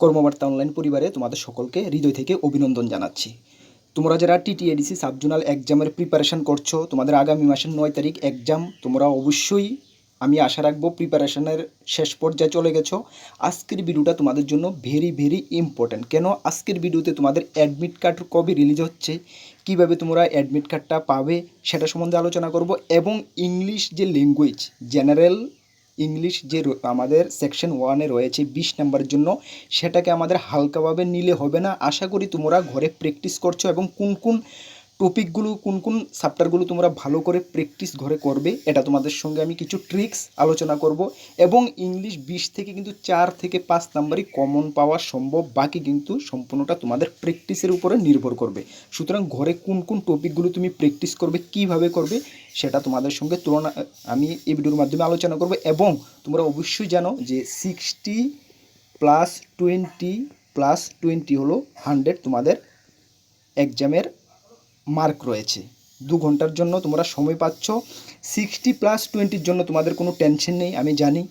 কর্মবার্তা online পরিবারে তোমাদের সকলকে হৃদয় থেকে অভিনন্দন জানাচ্ছি। তোমরা যারা টিটিএডিসি সাবজোনাল এক্সামের প্রিপারেশান করছ, তোমাদের আগামী মাসের নয় তারিখ এক্সাম তোমরা অবশ্যই আমি আশা রাখব প্রিপারেশনের শেষ পর্যায়ে চলে গেছো। আজকের ভিডিওটা তোমাদের জন্য ভেরি ভেরি ইম্পর্ট্যান্ট কেন? আজকের ভিডিওতে তোমাদের অ্যাডমিট কার্ড কবে রিলিজ হচ্ছে, কীভাবে তোমরা অ্যাডমিট কার্ডটা পাবে, সেটা সম্বন্ধে আলোচনা করব এবং ইংলিশ যে ল্যাঙ্গুয়েজ জেনারেল ইংলিশ যে আমাদের সেকশন ওয়ানে রয়েছে বিশ নাম্বারের জন্য, সেটাকে আমাদের হালকাভাবে নিলে হবে না। আশা করি তোমরা ঘরে প্র্যাকটিস করছ এবং কোন কোন টপিকগুলো কোন কোন চ্যাপ্টারগুলো তোমরা ভালো করে প্র্যাকটিস ঘরে করবে, এটা তোমাদের সঙ্গে আমি কিছু ট্রিক্স আলোচনা করব এবং ইংলিশ বিশ থেকে কিন্তু চার থেকে পাঁচ নাম্বারই কমন পাওয়া সম্ভব, বাকি কিন্তু সম্পূর্ণটা তোমাদের প্র্যাকটিসের উপরে নির্ভর করবে। সুতরাং ঘরে কোন কোন টপিকগুলো তুমি প্র্যাকটিস করবে, কীভাবে করবে, সেটা তোমাদের সঙ্গে তুলনা, আমি এই ভিডিওর মাধ্যমে আলোচনা করব এবং তোমরা অবশ্যই জানো যে sixty plus twenty plus twenty হলো হান্ড্রেড তোমাদের এক্সামের মার্ক রয়েছে। দু ঘণ্টার জন্য তোমরা সময় পাচ্ছ। সিক্সটি প্লাস টোয়েন্টির জন্য তোমাদের কোনো টেনশন নেই, আমি জানি।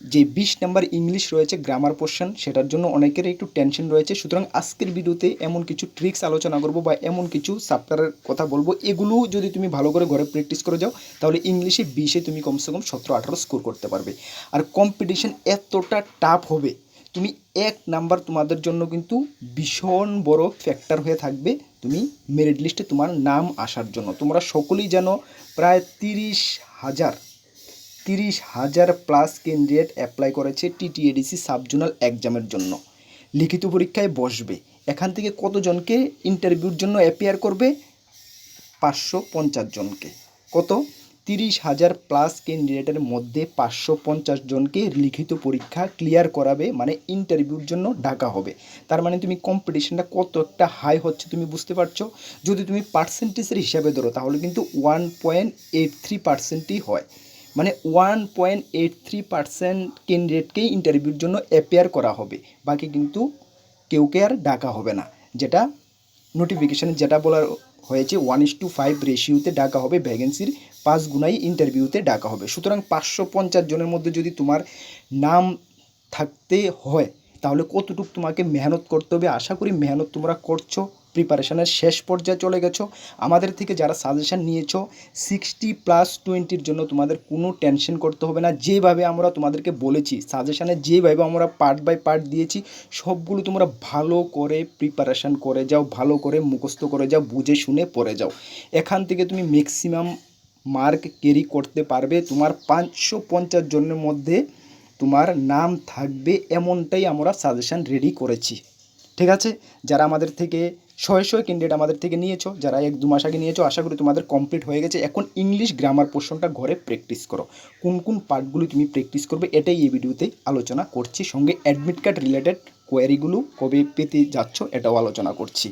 যে বিশ নাম্বার ইংলিশ রয়েছে গ্রামার পোর্শন সেটার জন্য অনেকের একটু টেনশন রয়েছে। সুতরাং আজকের ভিডিওতে এমন কিছু ট্রিক্স আলোচনা করব বা এমন কিছু চ্যাপ্টারের কথা বলব। এগুলো যদি তুমি ভালো করে ঘরে প্র্যাকটিস করে যাও, তাহলে ইংলিশে বিশে তুমি কমসে কম সতেরো, আঠারো স্কোর করতে পারবে। আর কম্পিটিশন এতটা টাফ হবে, তুমি এক নাম্বার তোমাদের জন্য কিন্তু ভীষণ বড় ফ্যাক্টর হয়ে থাকবে। তুমি মেরিট লিস্টে তোমার নাম আসার জন্য। তোমরা সকলেই যেন প্রায় তিরিশ হাজার তিরিশ হাজার প্লাস ক্যান্ডিডেট অ্যাপ্লাই করেছে টিটিএডিসি সাবজোনাল এক্সামের জন্য। লিখিত পরীক্ষায় বসবে। এখান থেকে কতজনকে ইন্টারভিউর জন্য অ্যাপিয়ার করবে? পাঁচশো পঞ্চাশ জনকে। কত? তিরিশ হাজার প্লাস ক্যান্ডিডেটের মধ্যে পাঁচশো পঞ্চাশ জনকে লিখিত পরীক্ষা ক্লিয়ার করাবে মানে ইন্টারভিউর জন্য ডাকা হবে। তার মানে তুমি কম্পিটিশনটা কত একটা হাই হচ্ছে তুমি বুঝতে পারছ? যদি তুমি পার্সেন্টেজের হিসাবে ধরো, তাহলে কিন্তু ওয়ান পয়েন্ট এইট থ্রি পার্সেন্টই হয়। মানে one point eight three percent ক্যান্ডিডেটকেই ইন্টারভিউর জন্য অ্যাপেয়ার করা হবে। বাকি কিন্তু কেউকে আর ডাকা হবে না। যেটা নোটিফিকেশানে যেটা বলা হয়েছে ওয়ান ইস টু ফাইভ রেশিওতে ডাকা হবে ভ্যাকেন্সির পাঁচ গুণাই ইন্টারভিউতে ডাকা হবে। সুতরাং পাঁচশো পঞ্চাশ জনের মধ্যে যদি তোমার নাম থাকতে হয়, তাহলে কতটুকু তোমাকে মেহনত করতে হবে? আশা করি মেহনত তোমরা করছ। প্রিপারেশনের শেষ পর্যায়ে চলে গেছো। আমাদের থেকে যারা সাজেশন নিয়েছো সিক্সটি প্লাস টোয়েন্টির জন্য তোমাদের কোনো টেনশন করতে হবে না। যেভাবে আমরা তোমাদেরকে বলেছি সাজেশানে যেভাবে আমরা পার্ট বাই পার্ট দিয়েছি, সবগুলো তোমরা ভালো করে প্রিপারেশন করে যাও, ভালো করে মুখস্থ করে যাও, বুঝে শুনে পড়ে যাও। এখান থেকে তুমি ম্যাক্সিমাম মার্ক ক্যারি করতে পারবে। তোমার পাঁচশো পঞ্চাশ জনের মধ্যে তোমার নাম থাকবে, এমনটাই আমরা সাজেশান রেডি করেছি। ঠিক আছে? যারা আমাদের থেকে শয়ে শয়ে ক্যান্ডিডেট আমাদের থেকে নিয়েছো, যারা এক দু মাস আগে নিয়েছো, আশা করি তোমাদের কমপ্লিট হয়ে গেছে। এখন ইংলিশ গ্রামার পোর্শনটা ঘরে প্র্যাকটিস করো। কোন কোন পার্টগুলো তুমি প্র্যাকটিস করবে, এটাই এই ভিডিওতে আলোচনা করছি। সঙ্গে অ্যাডমিট কার্ড রিলেটেড কোয়ারিগুলো কবে পেতে যাচ্ছ, এটাও আলোচনা করছি।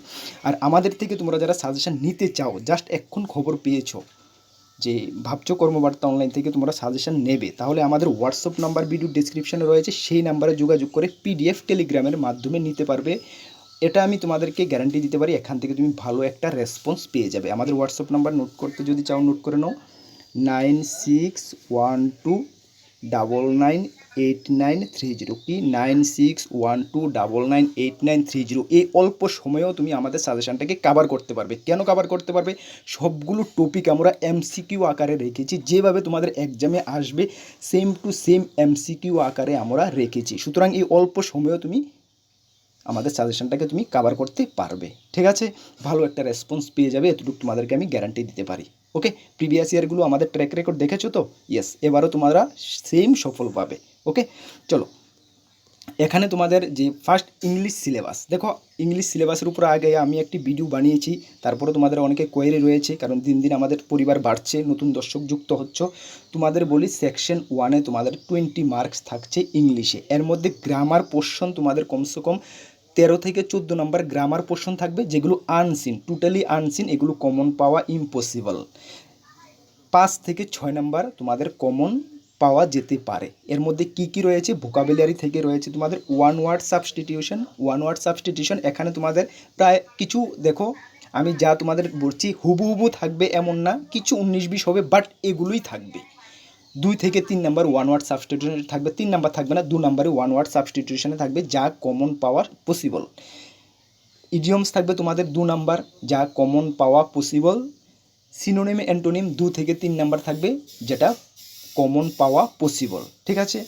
আর আমাদের থেকে তোমরা যারা সাজেশন নিতে চাও জাস্ট এখন খবর পেয়েছ যে ভাবছ কর্মবার্তা অনলাইন থেকে তোমরা সাজেশন নেবে, তাহলে আমাদের হোয়াটসঅ্যাপ নাম্বার ভিডিও ডিসক্রিপশানে রয়েছে, সেই নাম্বারে যোগাযোগ করে পিডিএফ টেলিগ্রামের মাধ্যমে নিতে পারবে। এটা আমি তোমাদেরকে গ্যারান্টি দিতে পারি, এখান থেকে তুমি ভালো একটা রেসপন্স পেয়ে যাবে। আমাদের হোয়াটসঅ্যাপ নাম্বার নোট করতে যদি চাও নোট করে নাও। Nine six one two double nine eight nine three zero কি nine six one two double nine eight nine three zero অল্প সময়েও তুমি আমাদের সাজেশনটাকে কাভার করতে পারবে। কেন কাভার করতে পারবে? সবগুলো টপিক আমরা এমসিকিউ আকারে রেখেছি, যেভাবে তোমাদের এক্সামে আসবে সেম টু সেম এমসিকিউ আকারে আমরা রেখেছি। সুতরাং এই অল্প সময়েও তুমি আমাদের সাজেশনটাকে তুমি কাভার করতে পারবে। ঠিক আছে? ভালো একটা রেসপন্স পেয়ে যাবে, এতটুকু তোমাদেরকে আমি গ্যারান্টি দিতে পারি। ওকে প্রিভিয়াস ইয়ারগুলো আমাদের ট্র্যাক রেকর্ড দেখেছ তো? ইয়েস এবারও তোমরা সেম সফল পাবে। ওকে চলো। এখানে তোমাদের যে ফার্স্ট ইংলিশ সিলেবাস দেখো ইংলিশ সিলেবাসের উপর আগে আমি একটি ভিডিও বানিয়েছি, তারপরে তোমাদের অনেকে কোয়েরি রয়েছে, কারণ দিন দিন আমাদের পরিবার বাড়ছে, নতুন দর্শক যুক্ত হচ্ছ। তোমাদের বলি সেকশন ওয়ানে তোমাদের টোয়েন্টি মার্কস থাকছে ইংলিশে এর মধ্যে গ্রামার পোর্শন তোমাদের কমসে কম তেরো থেকে চোদ্দ নম্বর গ্রামার পোর্শন থাকবে, যেগুলো আনসিন টোটালি আনসিন এগুলো কমন পাওয়া ইম্পসিবল পাঁচ থেকে ছয় নাম্বার তোমাদের কমন পাওয়া যেতে পারে। এর মধ্যে কি কি রয়েছে? ভোকাবুলারি থেকে রয়েছে তোমাদের one word substitution one word substitution এখানে তোমাদের প্রায় কিছু, দেখো, আমি যা তোমাদের বলছি হুবু হুবু থাকবে এমন না, কিছু উনিশ বিশ হবে বাট এগুলোই থাকবে। দুই থেকে তিন নাম্বার ওয়ান ওয়ার্ড সাবস্টিটিউশন থাকবে, তিন নাম্বার থাকবে না, দু নাম্বারে ওয়ান ওয়ার্ড সাবস্টিটিউশনে থাকবে, যা কমন পাওয়ার পসিবল ইডিয়মস থাকবে তোমাদের দু নাম্বার যা কমন পাওয়া পসিবল সিনোনিম অ্যান্টোনিম দু থেকে তিন নাম্বার থাকবে, যেটা কমন পাওয়া পসিবল ঠিক আছে?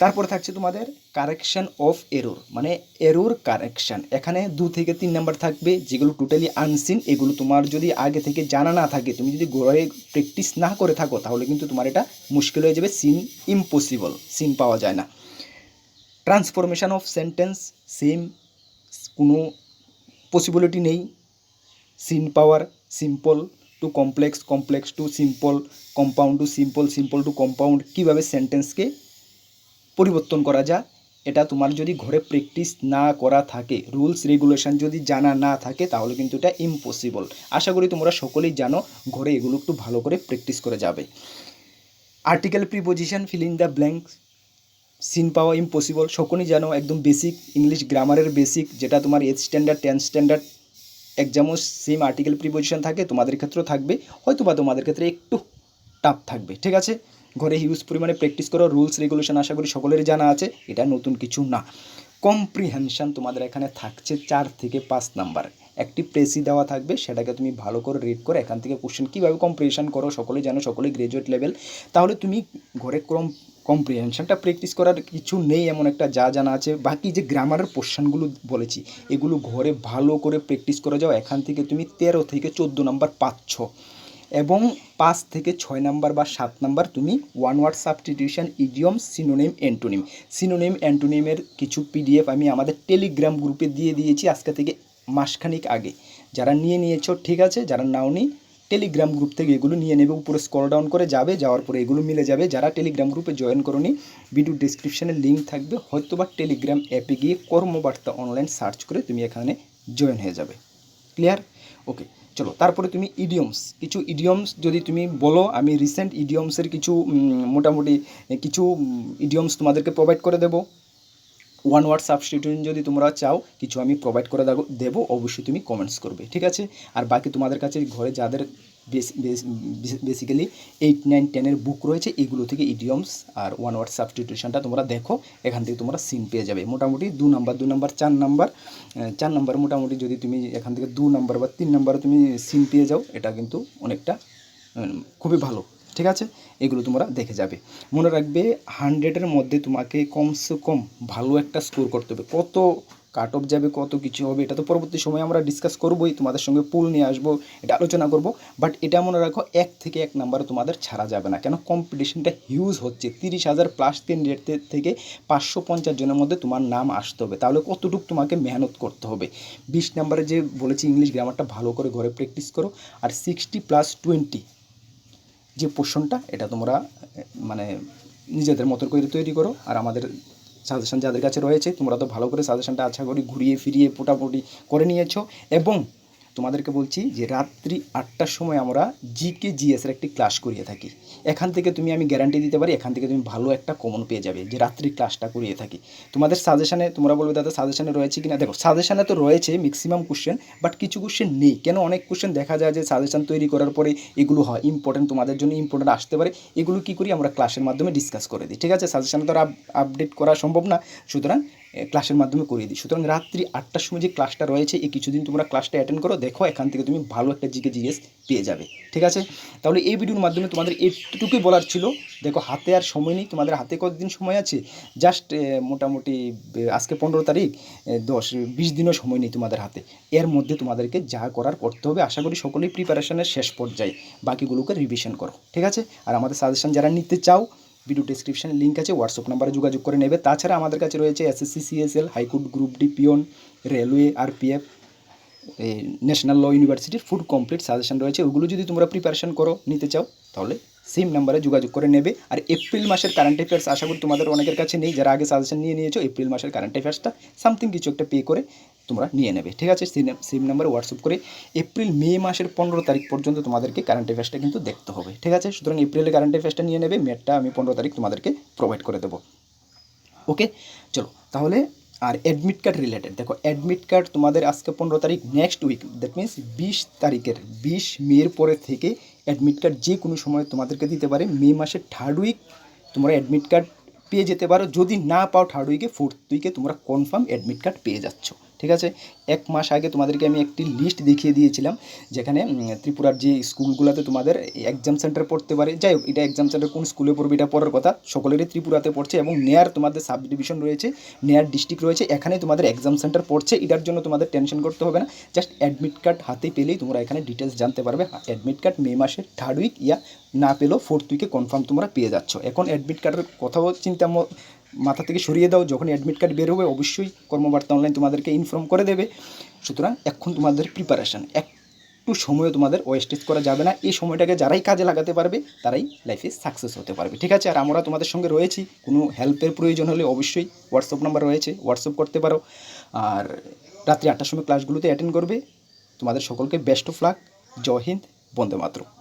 তারপরে থাকছে তোমাদের কারেকশান অফ এরোর মানে এরোর কারেকশন এখানে দু থেকে তিন নাম্বার থাকবে, যেগুলো টোটালি আনসিন এগুলো তোমার যদি আগে থেকে জানা না থাকে, তুমি যদি ঘরে প্র্যাকটিস না করে থাকো, তাহলে কিন্তু তোমার এটা মুশকিল হয়ে যাবে সিন ইম্পসিবল সিন পাওয়া যায় না। ট্রান্সফরমেশন অফ সেন্টেন্স সেম কোনো পসিবিলিটি নেই। Seen power simple to complex complex to simple compound to simple simple to compound কীভাবে সেন্টেন্সকে পরিবর্তন করা যায়, এটা তোমার যদি ঘরে প্র্যাকটিস না করা থাকে রুলস রেগুলেশন যদি জানা না থাকে, তাহলে কিন্তু এটা ইম্পসিবল আশা করি তোমরা সকলেই জানো, ঘরে এগুলো একটু ভালো করে প্র্যাকটিস করে যাবে। Article preposition filling the blank seen পাওয়া ইম্পসিবল সকলেই জানো, একদম বেসিক ইংলিশ গ্রামারের বেসিক যেটা তোমার এইট স্ট্যান্ডার্ড টেন স্ট্যান্ডার্ড এক্সামও সেম আর্টিকেল প্রিপোজিশন থাকে, তোমাদের ক্ষেত্রেও থাকবে হয়তো বা তোমাদের ক্ষেত্রে একটু টাফ থাকবে, ঠিক আছে? ঘরে হিউজ পরিমাণে প্র্যাকটিস করো রুলস রেগুলেশন আশা করি সকলেরই জানা আছে, এটা নতুন কিছু না। কম্প্রিহেনশন তোমাদের এখানে থাকছে চার থেকে পাঁচ নাম্বার। একটি প্রেসি দেওয়া থাকবে, সেটাকে তুমি ভালো করে রিড করে এখান থেকে কোশ্চেন কীভাবে কম্প্রিহেনশন করো, সকলেই জানো, সকলেই গ্রাজুয়েট লেভেল তাহলে তুমি ঘরে কম কম্প্রিহেনশনটা প্র্যাকটিস করার কিছু নেই, এমন একটা যা জানা আছে। বাকি যে গ্রামারের পোর্শনগুলো বলেছি, এগুলো ঘরে ভালো করে প্র্যাকটিস করে যাও। এখান থেকে তুমি তেরো থেকে চোদ্দ নাম্বার পাচ্ছ। এবং পাঁচ থেকে ছয় নাম্বার বা সাত নাম্বার তুমি one word substitution idiom synonym antonym synonym অ্যান্টোনিমের কিছু পিডিএফ আমি আমাদের টেলিগ্রাম গ্রুপে দিয়ে দিয়েছি আজকে থেকে মাসখানিক আগে। যারা নিয়ে নিয়েছো, ঠিক আছে, যারা নাও নি টেলিগ্রাম গ্রুপ থেকে এগুলো নিয়ে নেবে, উপরে স্কল ডাউন করে যাবে, যাওয়ার পরে এগুলো মিলে যাবে। যারা টেলিগ্রাম গ্রুপে জয়েন করনি ভিডিও ডিসক্রিপশানে লিঙ্ক থাকবে। হয়তো বা টেলিগ্রাম অ্যাপে গিয়ে কর্মবার্তা অনলাইন সার্চ করে তুমি এখানে জয়েন হয়ে যাবে। ক্লিয়ার ওকে চলো, তারপরে তুমি ইডিয়মস কিছু ইডিয়মস যদি তুমি বলো, আমি রিসেন্ট ইডিয়মসের কিছু মোটামুটি কিছু ইডিয়মস তোমাদেরকে প্রোভাইড করে দেবো। ওয়ান ওয়ার্ড সাবস্টিটিউশন যদি তোমরা চাও, কিছু আমি প্রোভাইড করে দেবো, অবশ্যই তুমি কমেন্টস করবে, ঠিক আছে? আর বাকি তোমাদের কাছে ঘরে যাদের বেসিক্যালি এইট নাইন টেনের বুক রয়েছে, এগুলো থেকে ইডিয়মস আর ওয়ান ওয়ার্ড সাবস্টিটিউশনটা তোমরা দেখো, এখান থেকে তোমরা সিন পেয়ে যাবে। মোটামুটি দু নাম্বার দু নাম্বার চার নাম্বার চার নাম্বার মোটামুটি যদি তুমি এখান থেকে দু নাম্বার বা তিন নাম্বারে তুমি সিন পেয়ে যাও, এটা কিন্তু অনেকটা খুবই ভালো। ঠিক আছে? এগুলো তোমরা দেখে যাবে। মনে রাখবে হান্ড্রেডের মধ্যে তোমাকে কমসে কম ভালো একটা স্কোর করতে হবে। কত কাট অফ যাবে, কত কিছু হবে, এটা তো পরবর্তী সময় আমরা ডিসকাস করবোই, তোমাদের সঙ্গে পুল নিয়ে আসব, এটা আলোচনা করব। বাট এটা মনে রাখো, এক থেকে এক নাম্বারে তোমাদের ছাড়া যাবে না। কেন? কম্পিটিশনটা হিউজ হচ্ছে। তিরিশ হাজার প্লাস তিন রেট থেকে পাঁচশো পঞ্চাশ জনের মধ্যে তোমার নাম আসতে হবে। তাহলে কতটুকু তোমাকে মেহনত করতে হবে? বিশ নাম্বারে যে বলেছি ইংলিশ গ্রামারটা ভালো করে ঘরে প্র্যাকটিস করো। আর সিক্সটি প্লাস টোয়েন্টি যে পোর্শনটা এটা তোমরা মানে নিজেদের মতো করে তৈরি করো। আর আমাদের সাজেশন যাদের কাছে রয়েছে, তোমরা তো ভালো করে সাজেশনটা আশা করি ঘুরিয়ে ফিরিয়ে মোটামুটি করে নিয়েছো। এবং তোমাদেরকে বলছি যে রাত্রি আটটার সময় আমরা জিকে জিএসের একটি ক্লাস করিয়ে থাকি। এখান থেকে তুমি আমি গ্যারান্টি দিতে পারি, এখান থেকে তুমি ভালো একটা কমন পেয়ে যাবে যে রাত্রি ক্লাসটা করিয়ে থাকি। তোমাদের সাজেশানে তোমরা বলবে দাদা সাজেশানে রয়েছে কিনা? দেখো সাজেশানে তো রয়েছে ম্যাক্সিমাম কোশ্চেন বাট কিছু কোশ্চেন নেই। কেন অনেক কোশ্চেন দেখা যায় যে সাজেশান তৈরি করার পরে এগুলো হয়। ইম্পর্টেন্ট তোমাদের জন্য ইম্পর্টেন্ট আসতে পারে। এগুলো কী করি আমরা ক্লাসের মাধ্যমে ডিসকাস করে দিই। ঠিক আছে? সাজেশনে তো আর আপডেট করা সম্ভব না। সুতরাং ক্লাসের মাধ্যমে করিয়ে দিই। সুতরাং রাত্রি আটটার সময় যে ক্লাসটা রয়েছে, এই কিছুদিন তোমরা ক্লাসটা অ্যাটেন্ড করো, দেখো এখান থেকে তুমি ভালো একটা জিকে, জিএস পেয়ে যাবে। ঠিক আছে? তাহলে এই ভিডিওর মাধ্যমে তোমাদের এইটুকুই বলার ছিল। দেখো, হাতে আর সময় নেই। তোমাদের হাতে কতদিন সময় আছে? জাস্ট মোটামুটি আজকে পনেরো তারিখ দশ, বিশ দিনও সময় নেই তোমাদের হাতে। এর মধ্যে তোমাদেরকে যা করার করতে হবে, আশা করি সকলেই প্রিপারেশনের শেষ পর্যায়ে বাকিগুলোকে রিভিশন করো। ঠিক আছে? আর আমাদের সাজেশন যারা নিতে চাও ভিডিও ডিসক্রিপশনে লিঙ্ক আছে হোয়াটসঅ্যাপ নাম্বারে যোগাযোগ করে নেবে। তাছাড়া আমাদের কাছে রয়েছে SSC CSL high court group D peon railway RPF national law ইউনিভার্সিটির ফুড কমপ্লিট সাজেশন রয়েছে। ওগুলো যদি তোমরা প্রিপারেশন করো, নিতে চাও, তাহলে সেম নাম্বারে যোগাযোগ করে নেবে। আর এপ্রিল মাসের কারেন্ট অ্যাফেয়ার্স আশা করি তোমাদের অনেকের কাছে নেই, যারা আগে সাজেশন নিয়ে নিয়েছো এপ্রিল মাসের কারেন্ট অ্যাফেয়ার্সটা সামথিং কিছু একটা পে করে তোমরা নিয়ে নেবে। ঠিক আছে? সেম নাম্বারে হোয়াটসঅ্যাপ করে এপ্রিল মে মাসের পনেরো তারিখ পর্যন্ত তোমাদেরকে কারেন্ট অ্যাফেয়ার্সটা কিন্তু দেখতে হবে। ঠিক আছে? সুতরাং এপ্রিলে কারেন্ট অ্যাফেয়ার্সটা নিয়ে নেবে মেটটা আমি পনেরো তারিখ তোমাদেরকে প্রোভাইড করে দেবো। ওকে চলো, তাহলে আর অ্যাডমিট কার্ড রিলেটেড দেখো অ্যাডমিট কার্ড তোমাদের আজকে পনেরো তারিখ নেক্সট উইক দ্যাট মিন্স বিশ তারিখের, বিশ মের পরে থেকে অ্যাডমিট কার্ড যে কোনো সময় তোমাদেরকে দিতে পারে। মে মাসের থার্ড উইক তোমরা অ্যাডমিট কার্ড পেয়ে যেতে পারো। যদি না পাও থার্ড উইকে ফোর্থ উইকে তোমরা কনফার্ম অ্যাডমিট কার্ড পেয়ে যাচ্ছ। ঠিক আছে? এক মাস আগে তোমাদেরকে আমি একটি লিস্ট দেখিয়ে দিয়েছিলাম, যেখানে ত্রিপুরার যে স্কুলগুলোতে তোমাদের এক্সাম সেন্টার পড়তে পারে, যাই হোক, এটা এক্সাম সেন্টার কোন স্কুলে পড়বে এটা পড়ার কথা, সকলেরই ত্রিপুরাতে পড়ছে এবং নেয়ার তোমাদের সাব ডিভিশন রয়েছে নেয়ার ডিস্ট্রিক্ট রয়েছে, এখানে তোমাদের এক্সাম সেন্টার পড়ছে, এটার জন্য তোমাদের টেনশন করতে হবে না জাস্ট অ্যাডমিট কার্ড হাতে পেলেই তোমরা এখানে ডিটেলস জানতে পারবে অ্যাডমিট কার্ড মে মাসের থার্ড উইক ইয়া, না পেলেও ফোর্থ উইকে কনফার্ম তোমরা পেয়ে যাচ্ছ। এখন অ্যাডমিট কার্ডের কথাও চিন্তা মাথা থেকে সরিয়ে দাও যখন অ্যাডমিট কার্ড বের হবে, অবশ্যই কর্মবার্তা অনলাইন তোমাদেরকে ইনফর্ম করে দেবে। সুতরাং এখন তোমাদের প্রিপারেশান একটু সময় তোমাদের ওয়েস্টেজ করা যাবে না। এই সময়টাকে যারাই কাজে লাগাতে পারবে, তারাই লাইফে সাকসেস হতে পারবে। ঠিক আছে? আর আমরা তোমাদের সঙ্গে রয়েছি। কোনো হেল্পের প্রয়োজন হলে অবশ্যই হোয়াটসঅ্যাপ নাম্বার রয়েছে হোয়াটসঅ্যাপ করতে পারো। আর রাত্রি আটটার সময় ক্লাসগুলোতে অ্যাটেন্ড করবে। তোমাদের সকলকে বেস্ট অফ লাক জয় হিন্দ, বন্দে মাতরম।